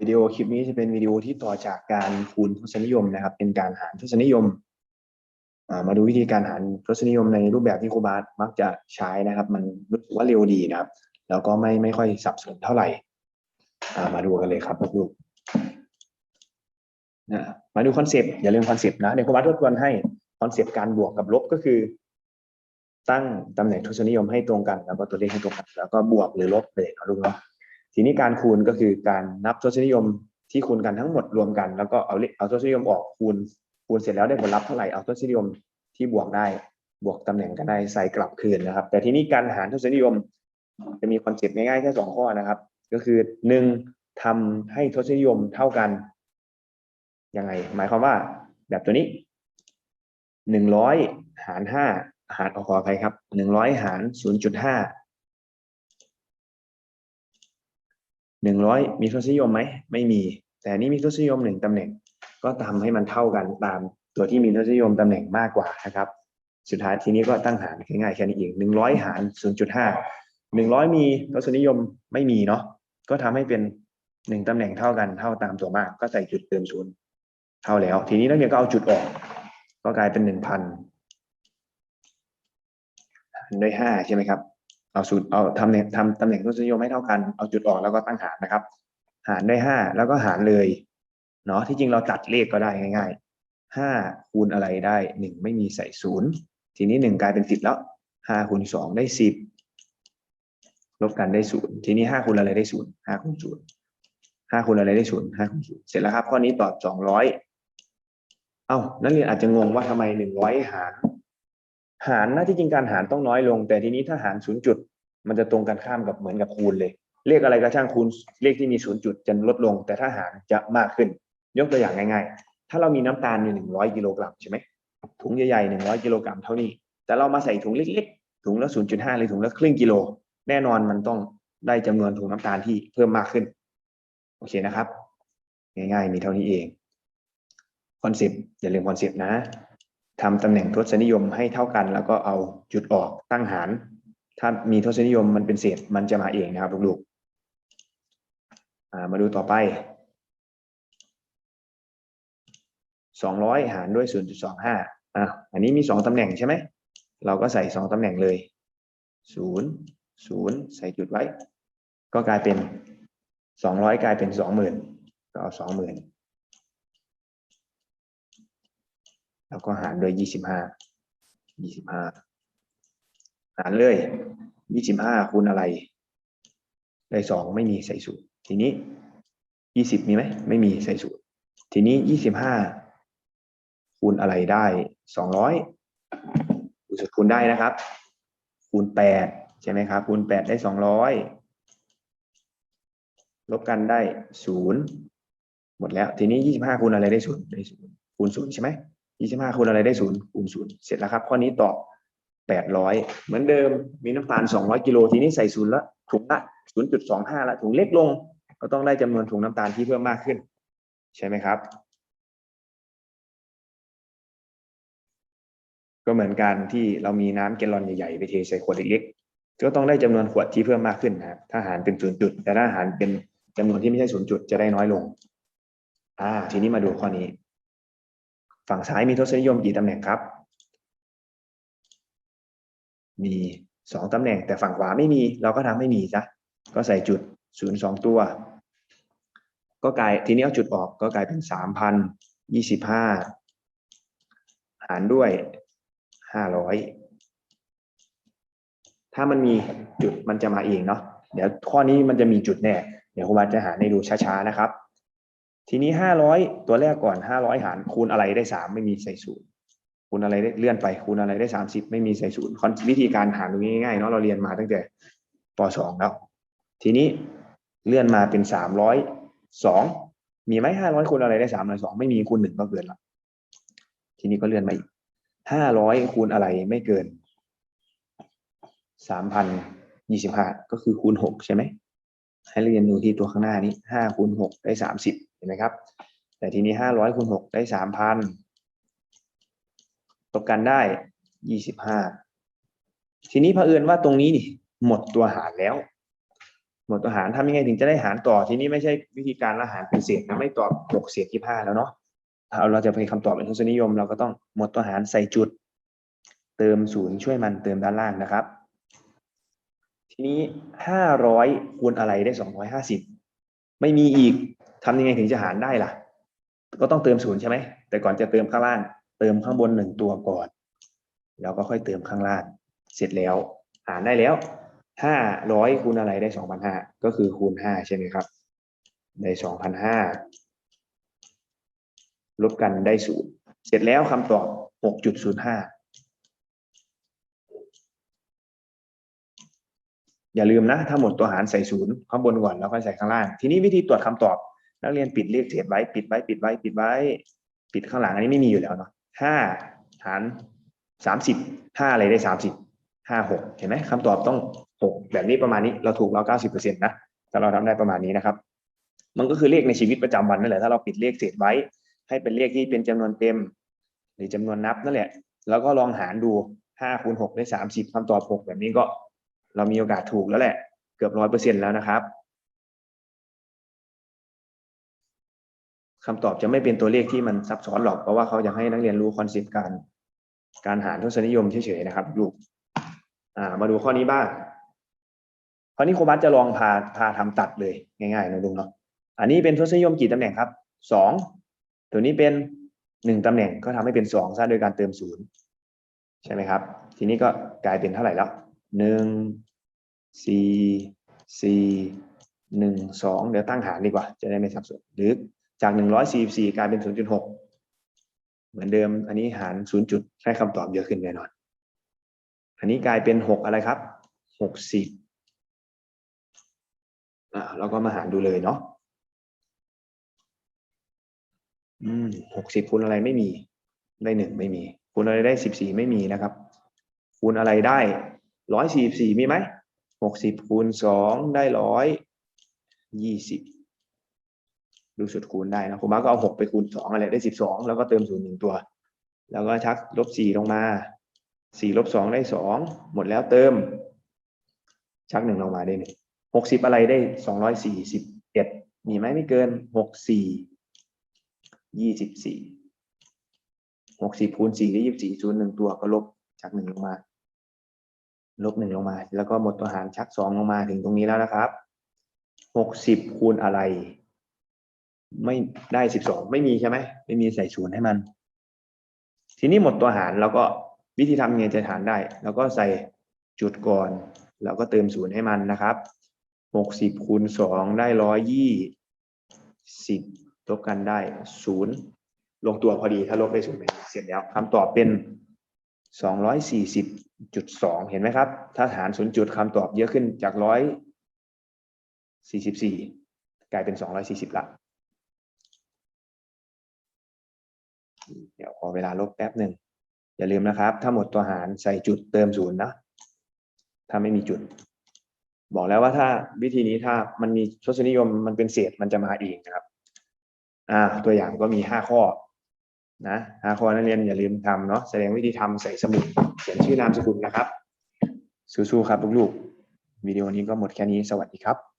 วิดีโอคลิปนี้จะเป็นวิดีโอที่ต่อจากการคูณทศนิยมนะครับ เป็นการหารทศนิยมมาดูวิธีการหารทศนิยมในรูปแบบที่ครูบาสมักจะใช้นะครับ มันรู้สึกว่าเร็วดีนะครับ แล้วก็ไม่ไม่ค่อยสับสนเท่าไหร่มาดูกันเลยครับลูกนะมาดูคอนเซปต์อย่าลืมคอนเซปต์นะเดี๋ยวครูบาสทบทวนให้คอนเซปต์การบวกกับลบก็คือ ตั้งตำแหน่งทศนิยมให้ตรงกัน แล้วก็ตัวเลขให้ตรงกัน แล้วก็บวกหรือลบเลยนะลูกเนาะ ทีนี้การคูณก็คือการนับทศนิยมที่คูณกันทั้งหมดรวมกัน แล้วก็เอาเลขเอาทศนิยมออกคูณคูณเสร็จแล้วได้ผลลัพธ์เท่าไหร่เอาทศนิยมที่บวกได้บวกตำแหน่งกันได้ใส่กลับคืนนะครับ แต่ทีนี้การหารทศนิยม จะมีคอนเซ็ปต์ง่ายๆแค่สองข้อนะครับ ก็คือหนึ่งทำให้ทศนิยมเท่ากันยังไง หมายความว่าแบบตัวนี้หนึ่งร้อยหารห้าหารขออภัยครับหนึ่งร้อยหารศูนย์จุดห้า หนึ่งร้อยมีทศนิยมไหมไม่มี แต่นี่มีทศนิยมหนึ่งตำแหน่ง ก็ทำให้มันเท่ากันตามตัวที่มีทศนิยมตำแหน่งมากกว่านะครับ สุดท้ายทีนี้ก็ตั้งหารง่ายๆแค่นี้เองหนึ่งร้อยหารศูนย์จุดห้าหนึ่งร้อยมีทศนิยมไม่มีเนาะก็ทำให้เป็นหนึ่งตำแหน่งเท่ากันเท่าตามตัวมาก ก็ใส่จุดเติมศูนย์เท่าแล้ว ทีนี้นักเรียนก็เอาจุดออก ก็กลายเป็นหนึ่งพันด้วยห้าใช่ไหมครับ เอาสูตรเอาทำเนี่ยทำตำแหน่งทศนิยมให้เท่ากัน เอาจุดออกแล้วก็ตั้งหารนะครับ หารได้ห้าแล้วก็หารเลย เนาะที่จริงเราตัดเลขก็ได้ง่ายๆห้าคูณอะไรได้หนึ่งไม่มีใส่ศูนย์ทีนี้หนึ่งกลายเป็นสิบแล้วห้าคูณสองได้สิบลบกันได้ศูนย์ทีนี้ห้าคูณอะไรได้ศูนย์ห้าคูณศูนย์ห้าคูณอะไรได้ศูนย์ห้าคูณศูนย์เสร็จแล้วครับข้อนี้ตอบสองร้อยเอ้านักเรียนอาจจะงงว่าทำไมหนึ่งร้อยหาร หารนะที่จริงการหารต้องน้อยลง แต่ทีนี้ถ้าหารศูนย์จุด มันจะตรงกันข้ามกับเหมือนกับคูณเลย เลขอะไรก็ช่างคูณเลขที่มีศูนย์จุดจะลดลง แต่ถ้าหารจะมากขึ้น ยกตัวอย่างง่าย ๆ ถ้าเรามีน้ำตาลอยู่หนึ่งร้อยกิโลกรัมใช่ไหมถุงใหญ่ๆหนึ่งร้อยกิโลกรัมเท่านี้ แต่เรามาใส่ถุงเล็กๆ ถุงละศูนย์จุดห้าหรือถุงละครึ่งกิโล แน่นอนมันต้องได้จำนวนถุงน้ำตาลที่เพิ่มมากขึ้น โอเคนะครับ ง่ายๆ มีเท่านี้เองคอนเซปต์อย่าลืมคอนเซปต์นะ ทำตำแหน่งทศนิยมให้เท่ากัน แล้วก็เอาจุดออกตั้งหาร ถ้ามีทศนิยมมันเป็นเศษมันจะมาเองนะครับลูกๆมาดูต่อไปสองร้อยหารด้วยศูนย์จุดสองห้าอะอันนี้มีสองตำแหน่งใช่ไหม เราก็ใส่สองตำแหน่งเลยศูนย์ศูนย์ใส่จุดไว้ ก็กลายเป็นสองร้อยกลายเป็นสองหมื่นก็เอาสองหมื่น แล้วก็หารด้วยยี่สิบห้ายี่สิบห้าหารเลยยี่สิบห้าคูณอะไร ได้สองไม่มีใส่สูตร ทีนี้ยี่สิบมีไหม ไม่มีใส่สูตร ทีนี้ยี่สิบห้าคูณอะไรได้สองร้อยสูตรคูณได้นะครับ คูณแปดใช่ไหมครับ คูณแปดได้สองร้อยลบกันได้ศูนย์หมดแล้ว ทีนี้ยี่สิบห้าคูณอะไรได้ศูนย์ได้ศูนย์คูณศูนย์ใช่ไหม ยี่สิบห้าคูณอะไรได้ศูนย์คูณศูนย์เสร็จแล้วครับ ข้อนี้ตอบแปดร้อยเหมือนเดิมมีน้ำตาลสองร้อยกิโลทีนี้ใส่ศูนย์ละถุงละศูนย์จุดสองห้าละถุงเล็กลง ก็ต้องได้จำนวนถุงน้ำตาลที่เพิ่มมากขึ้น ใช่ไหมครับ ก็เหมือนกันที่เรามีน้ำแกลลอนใหญ่ๆไปเทใส่ขวดเล็กๆก็ต้องได้จำนวนขวดที่เพิ่มมากขึ้นนะครับถ้าหารเป็นศูนย์จุด แต่ถ้าหารเป็นจำนวนที่ไม่ใช่ศูนย์จุดจะได้น้อยลง อ่า ทีนี้มาดูข้อนี้ ฝั่งซ้ายมีทศนิยมกี่ตำแหน่งครับ มีสองตำแหน่ง แต่ฝั่งขวาไม่มีเราก็ทำไม่มีจ้ะก็ใส่จุดศูนย์สองตัว ก็กลายทีนี้เอาจุดออกก็กลายเป็นสามพันยี่สิบห้าหารด้วยห้าร้อยถ้ามันมีจุดมันจะมาเองเนาะเดี๋ยวข้อนี้มันจะมีจุดแน่ เดี๋ยวครูบาจะหาให้ดูช้าๆนะครับ ทีนี้ห้าร้อยตัวแรกก่อนห้าร้อยหารคูณอะไรได้สามไม่มีใส่ศูนย์คูณอะไรได้เลื่อนไปคูณอะไรได้สามสิบไม่มีใส่ศูนย์คอนวิธีการหารตรงนี้ง่ายเนาะเราเรียนมาตั้งแต่ปสองแล้วทีนี้เลื่อนมาเป็นสามร้อยสองมีไหมห้าร้อยคูณอะไรได้สามร้อยสองไม่มีคูณหนึ่งก็เกินละทีนี้ก็เลื่อนมาอีกห้าร้อยคูณอะไรไม่เกินสามพันยี่สิบห้าก็คือคูณหกใช่ไหม ให้เรียนดูที่ตัวข้างหน้านี้ห้าคูณหกได้สามสิบเห็นไหมครับ แต่ทีนี้ห้าร้อยคูณหกได้สามพันตบกันได้ยี่สิบห้าทีนี้เผอิญว่าตรงนี้นี่หมดตัวหารแล้ว หมดตัวหารทำยังไงถึงจะได้หารต่อทีนี้ไม่ใช่วิธีการละหารเป็นเศษนะไม่ตอบหกเศษยี่ห้าแล้วเนาะถ้าเราจะไปคำตอบเป็นทศนิยม เราก็ต้องหมดตัวหารใส่จุด เติมศูนย์ช่วยมันเติมด้านล่างนะครับ ทีนี้ห้าร้อยคูณอะไรได้สองร้อยห้าสิบไม่มีอีกทำยังไงถึงจะหารได้ล่ะ ก็ต้องเติมศูนย์ใช่ไหมแต่ก่อนจะเติมข้างล่าง เติมข้างบนหนึ่งตัวก่อน แล้วก็ค่อยเติมข้างล่าง เสร็จแล้ว หารได้แล้วห้าร้อยคูณอะไรได้สองพันห้าก็คือคูณห้าใช่ไหมครับได้สองพันห้าลบกันได้ศูนย์เสร็จแล้วคำตอบหกจุดศูนย์ห้า อย่าลืมนะ ถ้าหมดตัวหารใส่ศูนย์ข้างบนก่อนแล้วค่อยใส่ข้างล่าง ทีนี้วิธีตรวจคำตอบ นักเรียนปิดเลขเศษไว้ ปิดไว้ ปิดไว้ ปิดไว้ ปิดข้างหลังอันนี้ไม่มีอยู่แล้วเนาะห้าหารสามสิบห้าอะไรได้สามสิบห้าหกเห็นไหมคำตอบต้องหกแบบนี้ประมาณนี้เราถูกเราเก้าสิบเปอร์เซ็นต์นะถ้าเราทำได้ประมาณนี้นะครับ มันก็คือเลขในชีวิตประจำวันนั่นแหละถ้าเราปิดเลขเศษไว้ ให้เป็นเลขที่เป็นจำนวนเต็ม หรือจำนวนนับนั่นแหละ แล้วก็ลองหารดูห้าคูณหกได้สามสิบคำตอบหกแบบนี้ก็ เรามีโอกาสถูกแล้วแหละ เกือบร้อยเปอร์เซ็นต์แล้วนะครับคำตอบจะไม่เป็นตัวเลขที่มันซับซ้อนหรอกเพราะว่าเขาอยากให้นักเรียนรู้คอนเซปต์การการหารทศนิยมเฉยๆนะครับลูกอ่มาดูข้อนี้บ้างข้อนี้ครูบัสจะลองพาพาทำตัดเลยง่ายๆนะลุงเนาะ อันนี้เป็นทศนิยมกี่ตำแหน่งครับสองตัวนี้เป็นหนึ่งตำแหน่งก็ทำให้เป็นสองซะโดยการเติมศูนย์ใช่ไหมครับ ทีนี้ก็กลายเป็นเท่าไหร่แล้ว หนึ่งสี่สี่หนึ่งสองเดี๋ยวตั้งหารดีกว่า จะได้ไม่สับสนหรือจากหนึ่งร้อยสี่สี่กลายเป็นศูนย์จุดหกเหมือนเดิม อันนี้หารศูนย์จุดให้คำตอบเยอะขึ้นแน่นอน อันนี้กลายเป็นหกอะไรครับหกสิบอ่าเราก็มาหารดูเลยเนาะอืมหกสิบคูณอะไรไม่มี ได้หนึ่งไม่มี คูณอะไรได้สิบสี่ไม่มีนะครับ คูณอะไรได้ ร้อยสี่สี่มีไหมหกสิบคูณสองได้ร้อยยี่สิบดูสุดคูณได้นะคุณมาก็เอาหกไปคูณสองอะไรได้สิบสองแล้วก็เติมศูนย์หนึ่งตัว แล้วก็ชักลบสี่ลงมาสี่ลบสองได้สองหมดแล้วเติม ชักหนึ่งลงมาได้หนึ่งหกสิบอะไรได้สองร้อยสี่สิบเอ็ดมีไหมไม่เกินหกสี่ยี่สิบสี่หกสิบคูณสี่ได้ยี่สิบสี่ศูนย์หนึ่งตัวก็ลบจากหนึ่งลงมา ลบหนึ่งลงมา แล้วก็หมดตัวหารชักสองลงมาถึงตรงนี้แล้วนะครับหกสิบคูณอะไร ไม่ได้สิบสองไม่มีใช่ไหมไม่มีใส่ศูนย์ให้มัน ทีนี้หมดตัวหารแล้วก็วิธีทำยังไงจะหารได้ แล้วก็ใส่จุดก่อน แล้วก็เติมศูนย์ให้มันนะครับหกสิบคูณสองได้ร้อยยี่สิบลบกันได้ศูนย์ลงตัวพอดีถ้าลบได้ศูนย์เสร็จแล้วคำตอบเป็น สองร้อยสี่สิบจุดสองเห็นไหมครับ ถ้าหารศูนจุดคำตอบเยอะขึ้นจากร้อยสี่สิบสี่กลายเป็นสองร้อยสี่สิบละ เดี๋ยวขอเวลาลบแป๊บหนึ่ง อย่าลืมนะครับ ถ้าหมดตัวหารใส่จุดเติมศูนย์นะ ถ้าไม่มีจุด บอกแล้วว่าถ้าวิธีนี้ถ้ามันมีทศนิยมมันเป็นเศษมันจะมาเองนะครับ อ่า ตัวอย่างก็มีห้าข้อ นะหาคอนักเรียนอย่าลืมทำเนาะแสดงวิธีทำใส่สมุดเขียนชื่อนามสกุลนะครับสู้ๆครับลูกๆวิดีโอนี้ก็หมดแค่นี้สวัสดีครับ